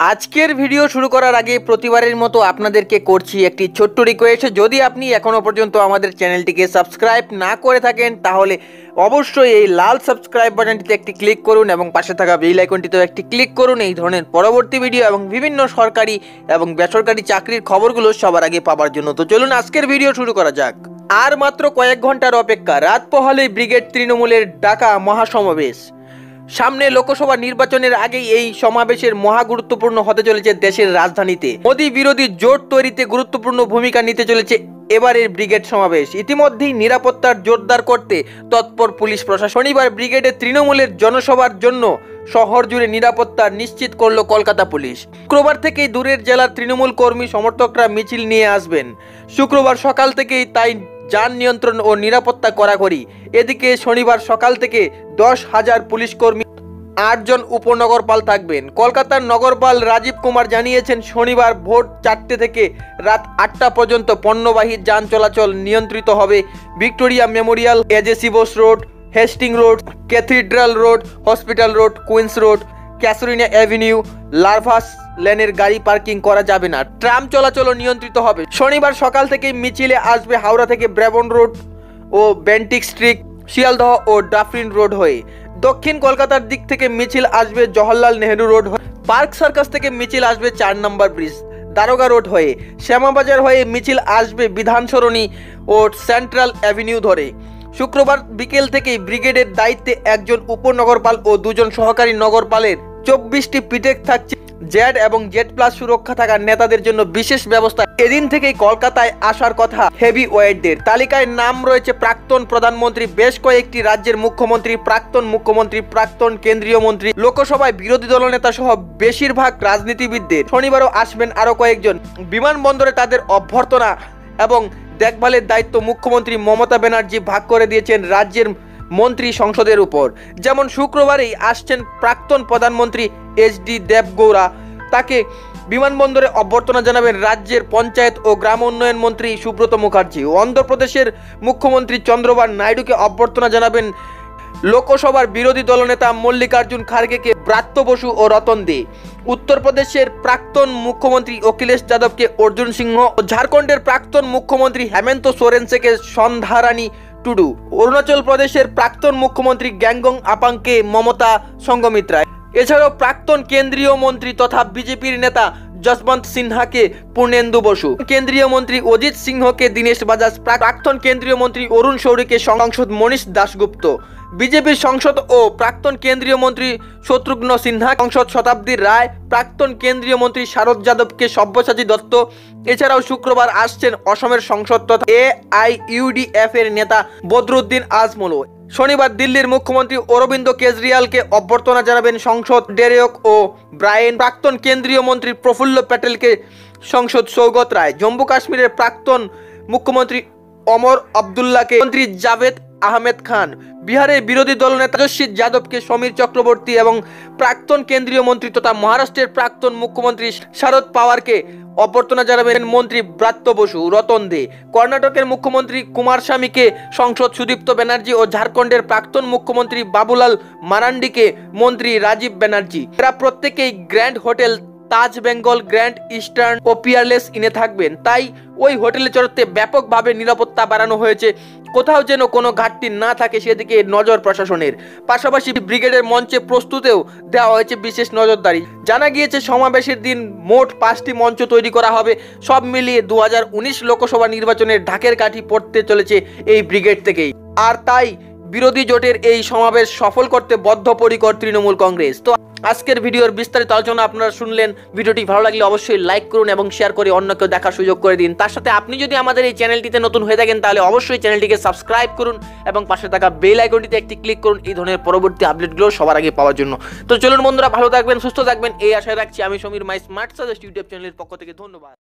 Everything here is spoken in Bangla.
আজকের ভিডিও শুরু করার আগে প্রতিবারের মতো আপনাদেরকে করছি একটি ছোট্ট রিকোয়েস্ট যদি আপনি এখনও পর্যন্ত আমাদের চ্যানেলটিকে সাবস্ক্রাইব না করে থাকেন, তাহলে অবশ্যই এই লাল সাবস্ক্রাইব বাটনটিতে একটি ক্লিক করুন এবং পাশে থাকা বেল আইকনটিতেও একটি ক্লিক করুন। এই ধরনের পরবর্তী ভিডিও এবং বিভিন্ন সরকারি এবং বেসরকারি চাকরির খবরগুলো সবার আগে পাওয়ার জন্য। তো চলুন আজকের ভিডিও শুরু করা যাক। আর মাত্র কয়েক ঘণ্টার অপেক্ষা, রাত পোহালেই ব্রিগেড তৃণমূলের ডাকা মহাসমাবেশ। সামনে লোকসভা নির্বাচনের আগেই এই সমাবেশের মহা গুরুত্বপূর্ণ হতে চলেছে দেশের রাজধানীতে। মোদী বিরোধী জোট তৈরিতে গুরুত্বপূর্ণ ভূমিকা নিতে চলেছে এবারের ব্রিগেড সমাবেশ। ইতিমধ্যেই নিরাপত্তার জোরদার করতে তৎপর পুলিশ প্রশাসন। শনিবার ব্রিগেডে তৃণমূলের জনসভার জন্য শহর জুড়ে নিরাপত্তা নিশ্চিত করল কলকাতা পুলিশ। শুক্রবার থেকেই দূরের জেলার তৃণমূল কর্মী সমর্থকরা মিছিল নিয়ে আসবেন। শুক্রবার সকাল থেকেই তাই যান নিয়ন্ত্রণ ও নিরাপত্তা কড়াকড়ি। এদিকে শনিবার সকাল থেকে দশ হাজার পুলিশ কর্মী আটজন উপনগরপাল থাকবেন। কলকাতার নগরপাল রাজীব কুমার জানিয়েছেন, শনিবার ভোর চারটে থেকে রাত আটটা পর্যন্ত পণ্যবাহী যান চলাচল নিয়ন্ত্রিত হবে। Victoria Memorial, AJC Bose road, Hastings road, Cathedral road, hospital road, Queens road Casuarina avenue, লার্ভাস লেনের গাড়ি পার্কিং করা যাবে না। ট্রাম চলাচলও নিয়ন্ত্রিত হবে। শনিবার সকাল থেকে মিছিলে আসবে হাওড়া থেকে ব্রেবন রোড ও বেন্টিক স্ট্রিট, শিয়ালদহ ও ডাফরিন রোড হয়ে। দক্ষিণ কলকাতার দিক থেকে মিছিল আসবে জওহরলাল নেহেরু রোড হয়ে। পার্ক সার্কাস থেকে মিছিল আসবে চার নম্বর ব্রিজ, দারোগা রোড হয়ে। শ্যামাবাজার হয়ে মিছিল আসবে বিধান সরণি ও সেন্ট্রাল অ্যাভিনিউ ধরে। শুক্রবার বিকেল থেকেই ব্রিগেডের দায়িত্বে একজন উপনগরপাল ও দুজন সহকারী নগরপালের চব্বিশটি পিটেক থাকছে। জেড এবং জেড প্লাস সুরক্ষা থাকার নেতাদের জন্য বিশেষ ব্যবস্থা। এদিন থেকেই কলকাতায় আসার কথা হেভি ওয়েটদের তালিকায় নাম রয়েছে প্রাক্তন প্রধানমন্ত্রী, বেশ কয়েকটি রাজ্যের মুখ্যমন্ত্রী, প্রাক্তন মুখ্যমন্ত্রী, প্রাক্তন কেন্দ্রীয় মন্ত্রী, লোকসভায় বিরোধী দলনেতা সহ বেশিরভাগ রাজনীতিবিদদের। শনিবারও আসবেন আরও কয়েকজন। বিমানবন্দরে তাদের অভ্যর্থনা এবং দেখভালের দায়িত্ব মুখ্যমন্ত্রী মমতা ব্যানার্জি ভাগ করে দিয়েছেন রাজ্যের মন্ত্রী সংসদের উপর। যেমন শুক্রবারেই আসছেন প্রাক্তন প্রধানমন্ত্রী এইচ ডি দেবগৌড়া। তাকে বিমানবন্দরে অভ্যর্থনা জানাবেন রাজ্যের পঞ্চায়েত ও গ্রাম উন্নয়ন মন্ত্রী সুব্রত মুখার্জি। অন্ধ্রপ্রদেশের মুখ্যমন্ত্রী চন্দ্রবাবু নাইডুকে অভ্যর্থনা জানাবেন লোকসভার বিরোধী দলনেতা মল্লিকার্জুন খার্গেকে ব্রাত্য বসু ও রতন দে। উত্তরপ্রদেশের প্রাক্তন মুখ্যমন্ত্রী অখিলেশ যাদবকে অর্জুন সিংহ ও ঝাড়খণ্ডের প্রাক্তন মুখ্যমন্ত্রী হেমন্ত সোরেন সোরেনসেকে সন্ধ্যারানী টুডু। অরুণাচল প্রদেশের প্রাক্তন মুখ্যমন্ত্রী গ্যাংগং আপাংকে মমতা সঙ্গমিত্রা এছাড়াও প্রাক্তন কেন্দ্রীয় মন্ত্রী তথা বিজেপির নেতা যশবন্ত সিনহাকে পূর্ণেন্দু বসু। কেন্দ্রীয় মন্ত্রী অজিত সিংহকে দীনেশ বাজাজ, প্রাক্তন কেন্দ্রীয় মন্ত্রী অরুণ শৌরীকে সংসদ মনীষ দাশগুপ্ত। বিজেপির সংসদ ও প্রাক্তন কেন্দ্রীয় মন্ত্রী শত্রুঘ্ন সিনহা সংসদ শতাব্দীর রায়, প্রাক্তন কেন্দ্রীয় মন্ত্রী শারদ যাদবকে সব্যসাচী দত্ত, এছাড়াও শুক্রবার আসছেন অসমের সংসদ তথা এ আই এর নেতা বদরুদ্দিন আজমলো শনিবার দিল্লির মুখ্যমন্ত্রী অরবিন্দ কেজরিওয়ালকে অভ্যর্থনা জানাবেন সংসদ ডেরেক ও ব্রায়েন। প্রাক্তন কেন্দ্রীয় মন্ত্রী প্রফুল্ল প্যাটেলকে সংসদ সৌগত রায়। জম্মু কাশ্মীরের প্রাক্তন মুখ্যমন্ত্রী অমর আবদুল্লাহকে মন্ত্রী জাভেদ আহমেদ খান। বিহারের বিরোধী দলনেতা তেজস্বী যাদবকে সমীর চক্রবর্তী এবং প্রাক্তন কেন্দ্রীয় মন্ত্রী তথা মহারাষ্ট্রের প্রাক্তন মুখ্যমন্ত্রী শারদ পাওয়ারকে অভ্যর্থনা জানাবেন মন্ত্রী ব্রাত্য বসু, রতন দে। কর্ণাটকের মুখ্যমন্ত্রী কুমার স্বামীকে সংসদ সুদীপ্ত ব্যানার্জি ও ঝাড়খণ্ডের প্রাক্তন মুখ্যমন্ত্রী বাবুলাল মারান্ডিকে মন্ত্রী রাজীব ব্যানার্জি। এরা প্রত্যেকেই Grand hotel Taj Bengal, Grand Eastern ও পিয়ারলেস ইনে থাকবেন। তাই ওই হোটেলে চড়তে ব্যাপকভাবে নিরাপত্তা বাড়ানো হয়েছে। কোথাও যেন কোনো ঘাটতি না থাকে সেদিকে নজর প্রশাসনের। পাশাপাশি ব্রিগেডের মঞ্চে প্রস্তুতেও দেওয়া হয়েছে বিশেষ নজরদারি। জানা গিয়েছে, সমাবেশের দিন মোট পাঁচটি মঞ্চ তৈরি করা হবে। সব মিলিয়ে দু হাজার উনিশ লোকসভা নির্বাচনের ঢাকের কাঠি পড়তে চলেছে এই ব্রিগেড থেকেই। আর তাই বিরোধী জোটের এই সমাবেশ সফল করতে বদ্ধপরিকর তৃণমূল কংগ্রেস। তো আজকের ভিডিওর বিস্তারিত আলোচনা আপনারা শুনলেন। ভিডিওটি ভালো লাগলে অবশ্যই লাইক করুন এবং শেয়ার করে অন্যকেও দেখার সুযোগ করে দিন। তার সাথে আপনি যদি আমাদের এই চ্যানেলটিতে নতুন হয়ে থাকেন, তাহলে অবশ্যই চ্যানেলটিকে সাবস্ক্রাইব করুন এবং পাশে থাকা বেল আইকনটিতে একটি ক্লিক করুন। এই ধরনের পরবর্তী আপডেটগুলো সবার আগে পাওয়ার জন্য। তো চলুন বন্ধুরা, ভালো থাকবেন, সুস্থ থাকবেন। এই আশায় রাখছি আমি Samir my smart suggest YouTube চ্যানেলের পক্ষ থেকে ধন্যবাদ।